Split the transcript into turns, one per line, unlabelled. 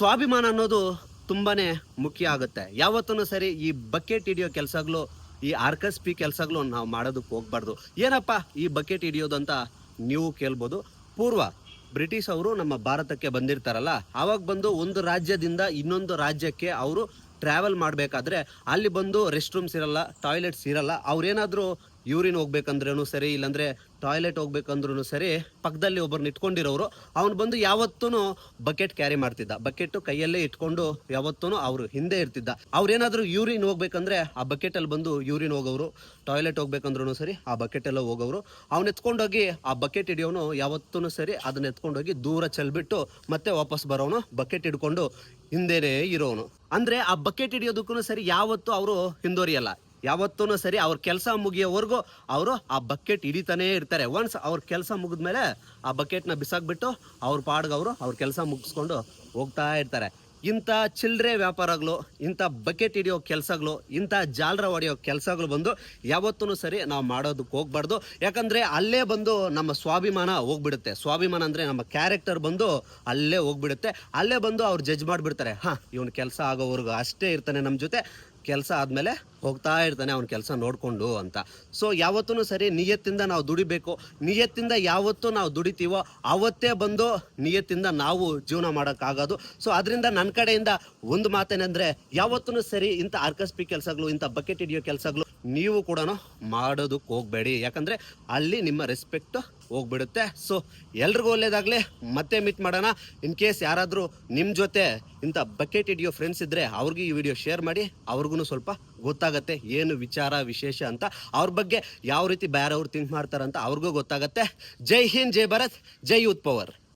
ಸ್ವಾಭಿಮಾನ ಅನ್ನೋದು ತುಂಬಾನೇ ಮುಖ್ಯ ಆಗುತ್ತೆ. ಯಾವತ್ತೂ ಸರಿ ಈ ಬಕೆಟ್ ಹಿಡಿಯೋ ಕೆಲಸಗಳು ಈ ಆರ್ಕಸ್ ಪಿ ಕೆಲಸಗಳು ನಾವು ಮಾಡೋದಕ್ಕೆ ಹೋಗ್ಬಾರ್ದು. ಏನಪ್ಪ ಈ ಬಕೆಟ್ ಹಿಡಿಯೋದು ಅಂತ ನೀವು ಕೇಳ್ಬೋದು. ಪೂರ್ವ ಬ್ರಿಟಿಷ್ ಅವರು ನಮ್ಮ ಭಾರತಕ್ಕೆ ಬಂದಿರ್ತಾರಲ್ಲ, ಆವಾಗ ಬಂದು ಒಂದು ರಾಜ್ಯದಿಂದ ಇನ್ನೊಂದು ರಾಜ್ಯಕ್ಕೆ ಅವರು ಟ್ರಾವೆಲ್ ಮಾಡಬೇಕಾದ್ರೆ ಅಲ್ಲಿ ಬಂದು ರೆಸ್ಟ್ ರೂಮ್ಸ್ ಇರಲ್ಲ ಟಾಯ್ಲೆಟ್ಸ್ ಇರಲ್ಲ, ಅವ್ರೇನಾದರೂ ಯೂರಿನ್ ಹೋಗ್ಬೇಕಂದ್ರೂ ಸರಿ, ಇಲ್ಲಾಂದ್ರೆ ಟಾಯ್ಲೆಟ್ ಹೋಗ್ಬೇಕಂದ್ರೂ ಸರಿ, ಪಕ್ಕದಲ್ಲಿ ಒಬ್ಬರು ಇಟ್ಕೊಂಡಿರೋರು, ಅವ್ನು ಬಂದು ಯಾವತ್ತೂ ಬಕೆಟ್ ಕ್ಯಾರಿ ಮಾಡ್ತಿದ್ದ. ಬಕೆಟ್ ಕೈಯಲ್ಲೇ ಇಟ್ಕೊಂಡು ಯಾವತ್ತೂ ಅವರು ಹಿಂದೆ ಇರ್ತಿದ್ದ. ಅವ್ರೇನಾದ್ರೂ ಯೂರಿನ್ ಹೋಗ್ಬೇಕಂದ್ರೆ ಆ ಬಕೆಟ್ ಅಲ್ಲಿ ಬಂದು ಯೂರಿನ್ ಹೋಗೋರು ಟಾಯ್ಲೆಟ್ ಹೋಗ್ಬೇಕಂದ್ರೂ ಸರಿ, ಆ ಬಕೆಟ್ ಎಲ್ಲ ಹೋಗೋರು ಅವ್ನ ಎತ್ಕೊಂಡೋಗಿ ಆ ಬಕೆಟ್ ಹಿಡಿಯೋನು ಯಾವತ್ತೂ ಸರಿ, ಅದನ್ನ ಎತ್ಕೊಂಡೋಗಿ ದೂರ ಚೆಲ್ಬಿಟ್ಟು ಮತ್ತೆ ವಾಪಸ್ ಬರೋನು, ಬಕೆಟ್ ಹಿಡ್ಕೊಂಡು ಹಿಂದೆನೇ ಇರೋನು. ಅಂದ್ರೆ ಆ ಬಕೆಟ್ ಹಿಡಿಯೋದಕ್ಕೂ ಸರಿ, ಯಾವತ್ತೂ ಅವರು ಹಿಂದೋರಿಯಲ್ಲ ಯಾವತ್ತೂ ಸರಿ ಅವ್ರ ಕೆಲಸ ಮುಗಿಯೋವರೆಗೂ ಅವರು ಆ ಬಕೆಟ್ ಹಿಡಿತಾನೇ ಇರ್ತಾರೆ. ಒನ್ಸ್ ಅವ್ರ ಕೆಲಸ ಮುಗಿದ್ಮೇಲೆ ಆ ಬಕೆಟ್ನ ಬಿಸಾಕ್ಬಿಟ್ಟು ಅವ್ರ ಪಾಡ್ಗೆ ಅವರು ಅವ್ರ ಕೆಲಸ ಮುಗಿಸ್ಕೊಂಡು ಹೋಗ್ತಾ ಇರ್ತಾರೆ. ಇಂಥ ಚಿಲ್ಲರೆ ವ್ಯಾಪಾರಗಳು, ಇಂಥ ಬಕೆಟ್ ಹಿಡಿಯೋ ಕೆಲಸಗಳು, ಇಂಥ ಜಾಲರ ಹೊಡೆಯೋ ಕೆಲಸಗಳು ಬಂದು ಯಾವತ್ತೂ ಸರಿ ನಾವು ಮಾಡೋದಕ್ಕೆ ಹೋಗ್ಬಾರ್ದು. ಯಾಕಂದರೆ ಅಲ್ಲೇ ಬಂದು ನಮ್ಮ ಸ್ವಾಭಿಮಾನ ಹೋಗ್ಬಿಡುತ್ತೆ. ಸ್ವಾಭಿಮಾನ ಅಂದರೆ ನಮ್ಮ ಕ್ಯಾರೆಕ್ಟರ್ ಬಂದು ಅಲ್ಲೇ ಹೋಗ್ಬಿಡುತ್ತೆ. ಅಲ್ಲೇ ಬಂದು ಅವ್ರು ಜಡ್ಜ್ ಮಾಡಿಬಿಡ್ತಾರೆ. ಹಾಂ, ಇವನು ಕೆಲಸ ಆಗೋವರೆಗೂ ಅಷ್ಟೇ ಇರ್ತಾನೆ ನಮ್ಮ ಜೊತೆ. ಕೆಲಸ ಆದಮೇಲೆ ಹೋಗ್ತಾ ಇರ್ತಾನೆ ಅವ್ನ ಕೆಲಸ ನೋಡಿಕೊಂಡು ಅಂತ. ಸೊ ಯಾವತ್ತೂ ಸರಿ ನಿಯತ್ತಿಂದ ನಾವು ದುಡಿಬೇಕು. ನಿಯತ್ತಿಂದ ಯಾವತ್ತೂ ನಾವು ದುಡಿತೀವೋ ಆವತ್ತೇ ಬಂದು ನಿಯತ್ತಿಂದ ನಾವು ಜೀವನ ಮಾಡೋಕ್ಕಾಗೋದು. ಸೊ ಅದರಿಂದ ನನ್ನ ಕಡೆಯಿಂದ ಒಂದು ಮಾತೇನೆಂದರೆ ಯಾವತ್ತೂ ಸರಿ ಇಂಥ ಆರ್ಕಸ್ಪಿ ಕೆಲಸಗಳು, ಇಂಥ ಬಕೆಟ್ ಹಿಡಿಯೋ ಕೆಲಸಗಳು ನೀವು ಕೂಡ ಮಾಡೋದಕ್ಕೆ ಹೋಗಬೇಡಿ. ಯಾಕಂದರೆ ಅಲ್ಲಿ ನಿಮ್ಮ ರೆಸ್ಪೆಕ್ಟ್ ಹೋಗ್ಬಿಡುತ್ತೆ. ಸೊ ಎಲ್ರಿಗೂ ಒಳ್ಳೇದಾಗಲಿ. ಮತ್ತೆ ಮೀಟ್ ಮಾಡೋಣ. ಇನ್ ಕೇಸ್ ಯಾರಾದರೂ ನಿಮ್ಮ ಜೊತೆ ಇಂಥ ಬಕೆಟ್ ಹಿಡಿಯೋ ಫ್ರೆಂಡ್ಸ್ ಇದ್ದರೆ ಅವ್ರಿಗೆ ಈ ವಿಡಿಯೋ ಶೇರ್ ಮಾಡಿ. ಅವ್ರಿಗೂ ಸ್ವಲ್ಪ ಗೊತ್ತಾಗುತ್ತೆ. ಏನು ವಿಚಾರ, ವಿಶೇಷ ಅಂತ. ಅವ್ರ ಬಗ್ಗೆ ಯಾವ ರೀತಿ ಬೇರೆಯವ್ರು ಥಿಂಕ್ ಮಾಡ್ತಾರಂತ ಅವ್ರಿಗೂ ಗೊತ್ತಾಗುತ್ತೆ. ಜೈ ಹಿಂದ್, ಜೈ ಭಾರತ್, ಜೈ ಯೂತ್ ಪವರ್